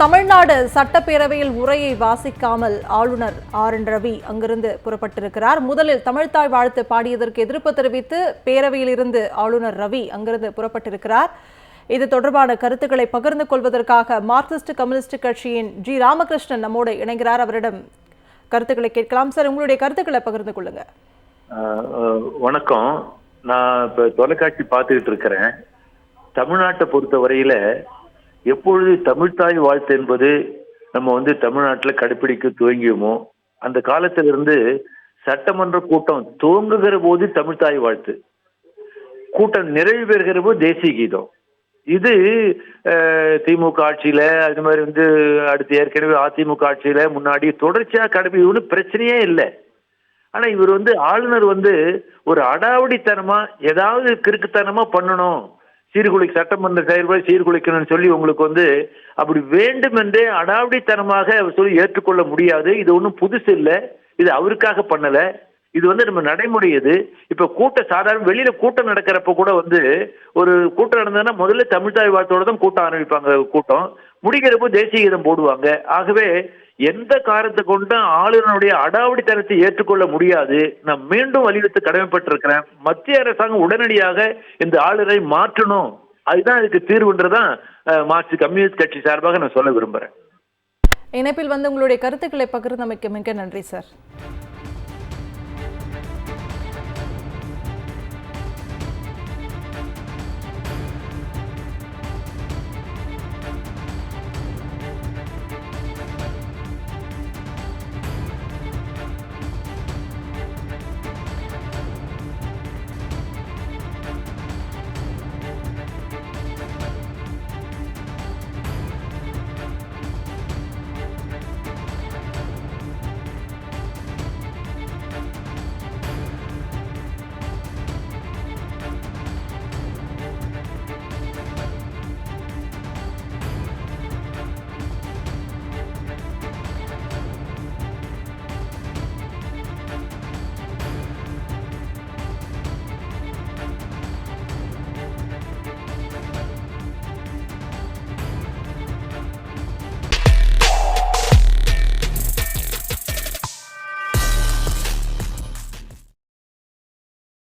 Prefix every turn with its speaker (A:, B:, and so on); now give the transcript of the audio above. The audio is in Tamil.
A: தமிழ்நாடு சட்டப்பேரவையில் உரையை வாசிக்காமல் ஆளுநர் ஆர் என் ரவி அங்கிருந்து புறப்பட்டிருக்கிறார். முதலில் தமிழ்த்தாய் வாழ்த்து பாடியதற்கு எதிர்ப்பு தெரிவித்து பேரவையில் இருந்து ஆளுநர் ரவி அங்கிருந்து புறப்பட்டிருக்கிறார். இது தொடர்பான கருத்துக்களை பகிர்ந்து கொள்வதற்காக மார்க்சிஸ்ட் கம்யூனிஸ்ட் கட்சியின் ஜி ராமகிருஷ்ணன் நம்மோடு இணைகிறார். அவரிடம் கருத்துக்களை கேட்கலாம். சார் உங்களுடைய கருத்துக்களை பகிர்ந்து கொள்ளுங்க.
B: வணக்கம். நான் இப்ப தொலைக்காட்சி பார்த்துக்கிட்டு இருக்கிறேன். தமிழ்நாட்டை பொறுத்த வரையில எப்பொழுது தமிழ்தாய் வாழ்த்து என்பது நம்ம வந்து தமிழ்நாட்டில் கடைப்பிடிக்க துவங்கியோமோ அந்த காலத்திலிருந்து சட்டமன்ற கூட்டம் துவங்குகிற போது தமிழ்தாய் வாழ்த்து. கூட்டம் நிறைவு பெறுகிற போது தேசிய கீதம். இது திமுக ஆட்சியில அது மாதிரி வந்து அடுத்து ஏற்கனவே அதிமுக ஆட்சியில முன்னாடி தொடர்ச்சியா கடைபி ஒன்றும் பிரச்சனையே இல்லை. ஆனா இவர் வந்து ஆளுநர் வந்து ஒரு அடாவடித்தனமா ஏதாவது கிறுக்குத்தனமா பண்ணணும். சீர்குலை சட்டமன்ற செயல்பாடு சீர்குலைக்கணும்னு சொல்லி உங்களுக்கு வந்து அப்படி வேண்டும் என்றே அடாவடித்தனமாக அவர் சொல்லி ஏற்றுக்கொள்ள முடியாது. இது ஒன்றும் புதுசு இல்லை. இது அவருக்காக பண்ணலை. இது வந்து நம்ம நடைமுறை இது இப்போ கூட்டம் சாதாரண வெளியில கூட்டம் நடக்கிறப்ப கூட வந்து ஒரு கூட்டம் நடந்ததுன்னா முதல்ல தமிழ்தாய் வாழ்த்தோட தான் கூட்டம் ஆரம்பிப்பாங்க கூட்டம். முடிக்கிறப்போ தேசிய கீதம் போடுவாங்க. ஆகவே எந்த காரணத்தை கொண்டும் ஆளுநருடைய அடாவடித்தனத்தை ஏற்றுக்கொள்ள முடியாது. நான் மீண்டும் வலியுறுத்த கடமைப்பட்டிருக்கிறேன். மத்திய அரசாங்கம் உடனடியாக இந்த ஆளுநரை மாற்றணும். அதுதான் இதுக்கு தீர்வுன்றதான் அஹ், மார்க்சிஸ்ட் கம்யூனிஸ்ட் கட்சி சார்பாக நான் சொல்ல விரும்புறேன்.
A: இணைப்பில் வந்து உங்களுடைய கருத்துக்களை பகிர்ந்தமைக்க மிக்க நன்றி சார்.